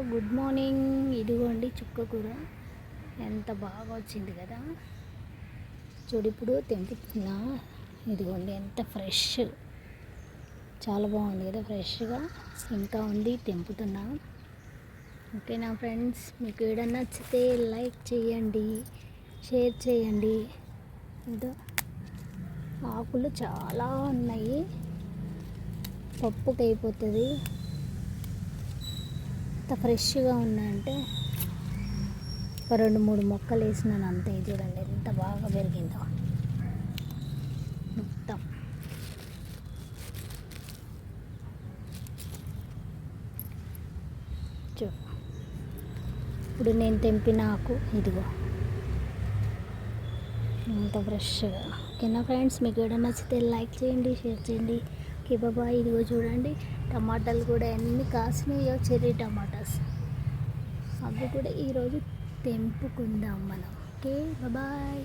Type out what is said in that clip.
Good morning. ఇదిగోండి చుక్క కూర. ఎంత బాగా వచ్చింది కదా. చూడు ఇప్పుడు తెంపుతున్నా. ఇదిగోండి ఎంత ఫ్రెష్. చాలా బాగుంది కదా ఫ్రెష్గా. ఇంకా ఉంది తెంపుతున్నా. ఓకేనా ఫ్రెండ్స్? మీకు ఏడన్నా నచ్చితే లైక్ చేయండి. షేర్ చేయండి. ఇదో ఆకులు చాలా ఉన్నాయి. పప్పుకి అయిపోతుంది ఎంత ఫ్రెష్గా ఉన్నాయంటే ఒక రెండు మూడు మొక్కలు వేసినాను అంతే చూడండి ఎంత బాగా పెరిగిందో. మొత్తం. చూ. ఇప్పుడు నేను తెంపిన ఆకు ఇదిగో. ఎంత ఫ్రెష్గా. ఓకేనా ఫ్రెండ్స్? మీకు ఏదైనా నచ్చితే లైక్ చేయండి షేర్ చేయండి. ఓకే బాబా ఇదిగో చూడండి టమాటాలు కూడా ఎన్ని కాసినాయో చెర్రీ టమాటాస్. అవి కూడా ఈరోజు తెంపుకుందాం మనం. ఓకే బాబాయ్.